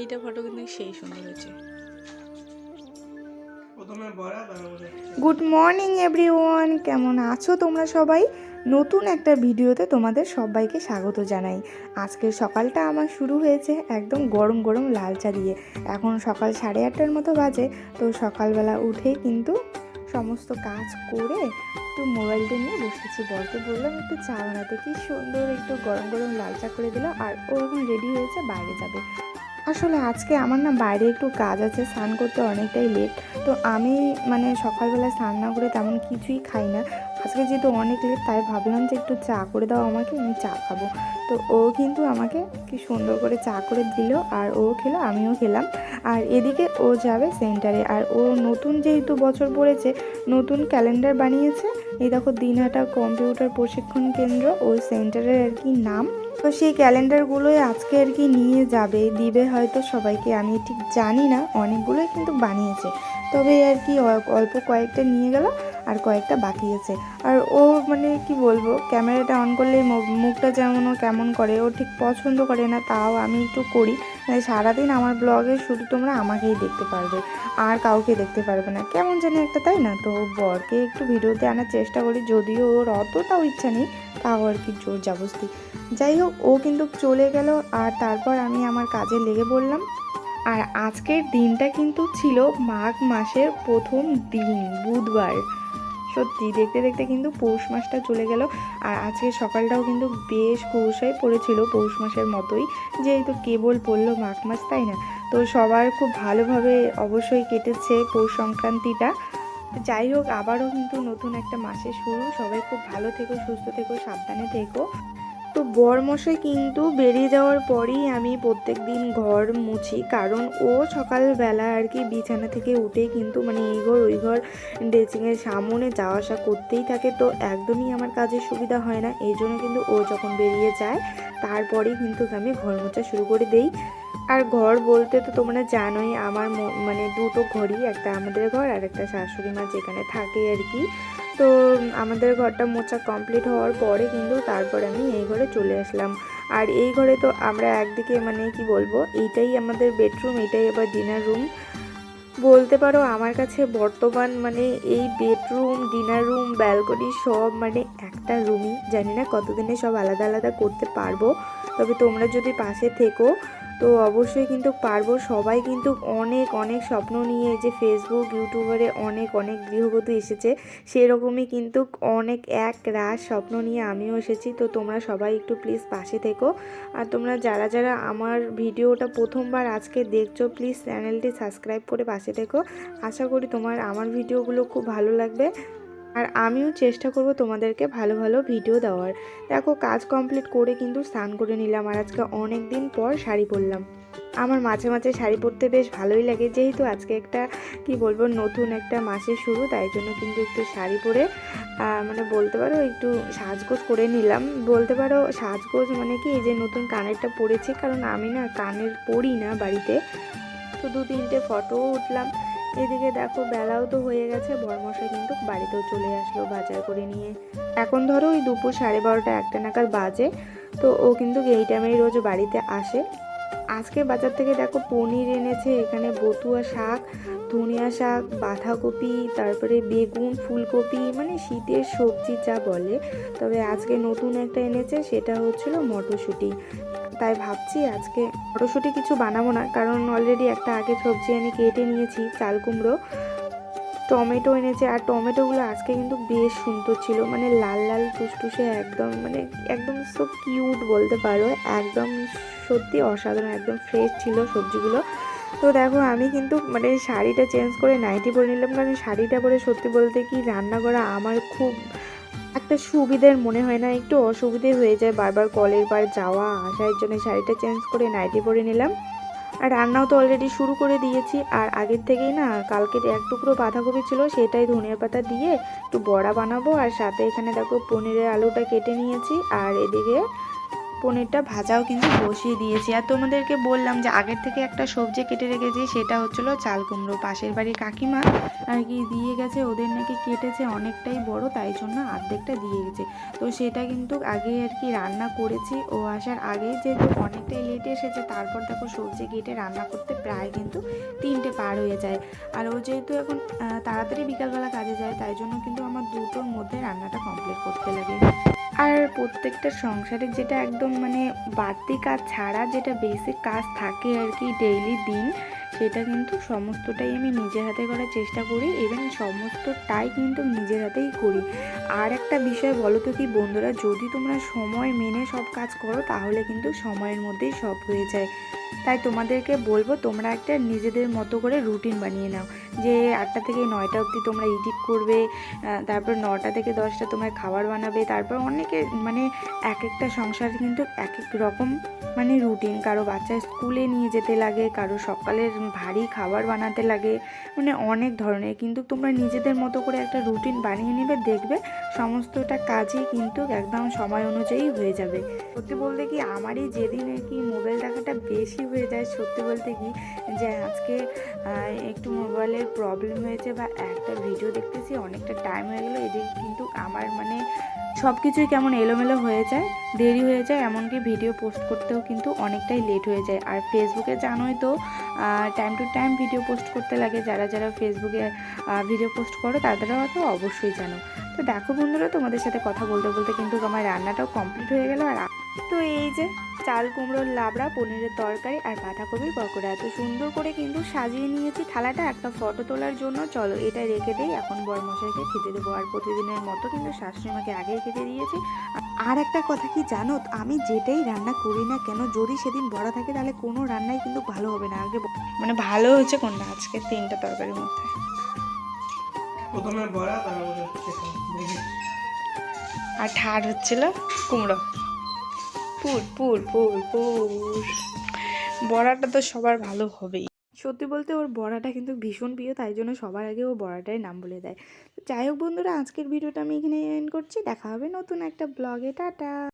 এইটা ফটো কিন্তু সেই সুন্দর হয়েছে। গুড মর্নিং এভরিওয়ান কেমন আছো তোমরা সবাই? নতুন একটা ভিডিওতে তোমাদের সবাইকে স্বাগত জানাই। আজকের সকালটা আমার শুরু হয়েছে একদম গরম গরম লাল চা দিয়ে। এখন সকাল সাড়ে আটটার মতো বাজে তো সকালবেলা উঠেই কিন্তু সমস্ত কাজ করে একটু মোবাইলটা নিয়ে বসেছি। বরকে বললাম একটু চা বানাতে। কি সুন্দর একটু গরম গরম লাল চা করে দিল আর ওরকম রেডি হয়েছে বাইরে যাবে। আসলে আজকে আমার না বাইরে একটু কাজ আছে, স্নান করতে অনেকটাই লেট তো আমি মানে সকালবেলা স্নান না করে তেমন কিছুই খাই না। আজকে যেহেতু অনেক লেট তাই ভাবলাম যে একটু চা করে দাও আমাকে, আমি চা খাব। তো ও কিন্তু আমাকে কি সুন্দর করে চা করে দিল আর ও খেলো, আমিও খেলাম। আর এদিকে ও যাবে সেন্টারে আর ও নতুন যেহেতু বছর পড়েছে, নতুন ক্যালেন্ডার বানিয়েছে। এই দেখো দিনহাটা কম্পিউটার প্রশিক্ষণ কেন্দ্র, ওই সেন্টারের আর কি নাম। তো সেই ক্যালেন্ডারগুলোই আজকে আর কি নিয়ে যাবে। দিবে হয়তো সবাইকে, আমি ঠিক জানি না, অনেকগুলোই কিন্তু বানিয়েছে। তবে আর কি অল্প কয়েকটা নিয়ে গেল, আর কয়েকটা বাকি আছে। আর ও মানে কি বলব, ক্যামেরাটা অন করলে মুখটা যেমন ও কেমন করে, ও ঠিক পছন্দ করে না, তাও আমি একটু করি। তাই সারাদিন আমার ব্লগে শুধু তোমরা আমাকেই দেখতে পারবে। আর কাউকে দেখতে পারবে না। কেমন জানি একটা, তাই না? তো বরকে একটু ভিডিওতে আনার চেষ্টা করি। যদিও ওর অতটাও ইচ্ছা নেই, তাও আর কি জোর জবস্তি যাই হোক, ও কিন্তু চলে গেল। আর তারপর আমি আমার কাজে লেগে পড়লাম। আর আজকের দিনটা কিন্তু ছিল মাঘ মাসের প্রথম দিন, বুধবার। সত্যি, দেখতে দেখতে কিন্তু পৌষ মাসটা চলে গেল। আর আজকে সকালটাও কিন্তু বেশ কুয়াশায় পড়েছিল পৌষ মাসের মতোই। যেহেতু কেবল পড়ল মাঘ মাস, তাই না? তো সবার খুব ভালোভাবে অবশ্যই কেটেছে পৌষ সংক্রান্তিটা। যাই হোক, আবারও কিন্তু নতুন একটা মাসের শুরু। সবাই খুব ভালো থেকো, সুস্থ থেকো, সাবধানে থেকো। তো বরমশাই কিন্তু বেরিয়ে যাওয়ার পরেই আমি প্রত্যেক দিন ঘর মুছি, কারণ ও সকালবেলা আর কি বিছানা থেকে উঠে কিন্তু মানে এই ঘর, ওই ঘর ড্রেসিংয়ের সামনে যাওয়া আসা করতেই থাকে। তো একদমই আমার কাজের সুবিধা হয় না, এই জন্য কিন্তু ও যখন বেরিয়ে যায়, তারপরেই কিন্তু আমি ঘর মোছা শুরু করে দেই। আর ঘর বলতে তো তোমরা জানোই, আমার মানে দুটো ঘরই, একটা আমাদের ঘর আর একটা শাশুড়ি মা যেখানে থাকে আর কি। তো আমাদের ঘরটা মোছা কমপ্লিট হওয়ার পরে কিন্তু তারপর আমি এই ঘরে চলে আসলাম। আর এই ঘরে তো আমরা একদিকে মানে কি বলব, এইটাই আমাদের বেডরুম এটাই আবার ডিনার রুম বলতে পারো আমার কাছে বর্তমান মানে এই বেডরুম ডিনার রুম ব্যালকনি সব মানে একটা রুমই জানি না কতদিনে সব আলাদা আলাদা করতে পারব, তবে তোমরা যদি পাশে থেকো তো অবশ্যই কিন্তু পারব। সবাই কিন্তু অনেক অনেক স্বপ্ন নিয়ে যে ফেসবুক ইউটিউবারে অনেক অনেক গৃহবধূ এসেছে। সেরকমই কিন্তু অনেক এক রাস স্বপ্ন নিয়ে আমিও এসেছি। তো তোমরা সবাই একটু প্লিজ পাশে থেকো। আর তোমরা যারা যারা আমার ভিডিওটা প্রথমবার আজকে দেখছ প্লিজ চ্যানেলটি সাবস্ক্রাইব করে পাশে থেকো। আশা করি তোমার, আমার ভিডিওগুলো খুব ভালো লাগবে। আর আমিও চেষ্টা করব তোমাদেরকে ভালো ভালো ভিডিও দেওয়ার। দেখো, কাজ কমপ্লিট করে কিন্তু স্নান করে নিলাম আর আজকে অনেক দিন পর শাড়ি পরলাম। আমার মাঝে মাঝে শাড়ি পরতে বেশ ভালোই লাগে, যেহেতু আজকে একটা, কি বলব, নতুন একটা মাসের শুরু, তাই জন্য কিন্তু একটু শাড়ি পরে মানে বলতে পারো একটু সাজগোজ করে নিলাম। বলতে পারো সাজগোজ মানে কি, এই যে নতুন কানেরটা পরেছি, কারণ আমি না কানের পরি না বাড়িতে। তো দু তিনটে ফটোও উঠলাম। এদিকে দেখো, বেলাও তো হয়ে গেছে, বরমশাই কিন্তু বাড়িতেও চলে আসলো বাজার করে নিয়ে। এখন ধরো ওই দুপুর সাড়ে বারোটা একটা নাগাদ বাজে, তো ও কিন্তু এই টাইমেই রোজ বাড়িতে আসে। আজকে বাজার থেকে দেখো পনির এনেছে, এখানে বতুয়া শাক, ধনিয়া শাক, বাঁধাকপি, তারপরে বেগুন, ফুলকপি মানে শীতের সবজি যা বলে। তবে আজকে নতুন একটা এনেছে, সেটা হচ্ছিল মটরশুঁটি। তাই ভাবছি আজকে মটরশুঁটি কিছু বানাবো না, কারণ অলরেডি একটা আগে সবজি আমি কেটে নিয়েছি, চাল কুমড়ো। টমেটো এনেছে, আর টমেটোগুলো আজকে কিন্তু বেশ সুন্দর ছিল। মানে লাল লাল টুসটুসে একদম মানে একদম সব কিউট বলতে পারো। একদম সত্যি অসাধারণ, একদম ফ্রেশ ছিল সবজিগুলো। তো দেখো, আমি কিন্তু মানে শাড়িটা চেঞ্জ করে নাইটি পরে নিলাম, কারণ শাড়িটা পরে সত্যি বলতে কি রান্না করা আমার খুব একটা সুবিধের মনে হয় না, একটু অসুবিধে হয়ে যায় বারবার কলের বার যাওয়া, আসার জন্য শাড়িটা চেঞ্জ করে নাইটি পরে নিলাম। আর রান্নাও তো অলরেডি শুরু করে দিয়েছি। আর আগের থেকেই না কালকে এক টুকরো বাঁধাকপি ছিল, সেটাই ধনিয়া পাতা দিয়ে একটু বড়া বানাবো। আর সাথে এখানে দেখো পনিরের আলুটা কেটে নিয়েছি। আর এদিকে পনিরটা ভাজাও কিন্তু বসিয়ে দিয়েছি। আর তোমাদেরকে বললাম যে আগের থেকে একটা সবজি কেটে রেখেছি, সেটা হচ্ছিল চাল কুমড়ো। পাশের বাড়ির কাকিমা আর কি দিয়ে গেছে, ওদের নাকি কেটেছে অনেকটাই বড়, তাই জন্য অর্ধেকটা দিয়ে গেছে। তো সেটা কিন্তু আগে আর কি রান্না করেছি, ও আসার আগে যেহেতু অনেকটাই লেট এসেছে, তারপর দেখো সবজি কেটে রান্না করতে প্রায় কিন্তু তিনটে পার হয়ে যায়। আর ও যেহেতু এখন তাড়াতাড়ি বিকালবেলা কাজে যায়, তাই জন্য কিন্তু আমার দুটোর মধ্যে রান্নাটা কমপ্লিট করতে লাগে। আর প্রত্যেকটা সংসারে যেটা একদম মানে বাড়তি কাজ ছাড়া যেটা বেসিক কাজ থাকে আর কি ডেইলি দিন, সেটা কিন্তু সমস্তটাই আমি নিজের হাতে করার চেষ্টা করি এবং সমস্তটাই কিন্তু নিজের হাতেই করি। আর একটা বিষয় বলো তো কি বন্ধুরা, যদি তোমরা সময় মেনে সব কাজ করো, তাহলে কিন্তু সময়ের মধ্যেই সব হয়ে যায়। তাই তোমাদেরকে বলব, তোমরা একটা নিজেদের মতো করে রুটিন বানিয়ে নাও। যে আটটা থেকে নয়টা অবধি তোমরা এডিট করবে তারপর নটা থেকে দশটা তোমরা খাবার বানাবে, তারপর অনেকে মানে এক একটা সংসার কিন্তু এক এক রকম মানে রুটিন কারও বাচ্চা স্কুলে নিয়ে যেতে লাগে, কারও সকালের ভারী খাবার বানাতে লাগে মানে অনেক ধরনের। কিন্তু তোমরা নিজেদের মতো করে একটা রুটিন বানিয়ে নেবে, দেখবে সমস্তটা কাজই কিন্তু একদম সময় অনুযায়ী হয়ে যাবে। সত্যি বলতে কি, আমারই যেদিন আর কি মোবাইল দেখাটা বেশি হয়ে যায়, সত্যি বলতে কি, যে আজকে একটু মোবাইলের প্রবলেম হয়েছে বা একটা ভিডিও দেখতেছি, অনেকটা টাইম হয়ে গেলো, এদিকে কিন্তু আমার মানে সব কিছুই কেমন এলোমেলো হয়ে যায়, দেরি হয়ে যায়, এমনকি ভিডিও পোস্ট করতেও কিন্তু অনেকটাই লেট হয়ে যায়। আর ফেসবুকে জানোই তো time to time video post করতে লাগে। যারা যারা ফেসবুকে ভিডিও পোস্ট করো, তাদেরও তো অবশ্যই জানো। তো দেখো বন্ধুরা, তোমাদের সাথে কথা বলতে বলতে কিন্তু আমার রান্নাটাও কমপ্লিট হয়ে গেল। আর তো এই যে চাল কুমড়োর লাবড়া পনিরের তরকারি আর বাঁধাকপির পকোড়া। এত সুন্দর করে কিন্তু সাজিয়ে নিয়েছি থালাটা একটা ফটো তোলার জন্য। চলো এটা রেখে দেই এখন বরমশাইকে খেতে দেবো। আর প্রতিদিনের মতো কিন্তু শাশুড়িমাকে আগেই খেতে দিয়েছি। আর একটা কথা কি জানো? আমি যেটাই রান্না করি না কেন যদি সেদিন বড় থাকে তাহলে কোনো রান্নাই কিন্তু ভালো হবে না। আগে মানে ভালো হয়েছে কোনটা? আজকে তিনটা তরকারির মধ্যে। প্রথমে বড়া তারপরে আর ঠার হচ্ছিল কুমড়ো। পুর পুর পুর পুর। বড়াটা তো সবার ভালো হবেই। সত্যি বলতে ওর বড়াটা কিন্তু ভীষণ প্রিয়, তাই জন্য সবার আগে ও বড়াটাই নাম বলে দেয়। যাই হোক বন্ধুরা, আজকের ভিডিওটা আমি এখানে এন্ড করছি। দেখা হবে নতুন একটা ব্লগে টাটা!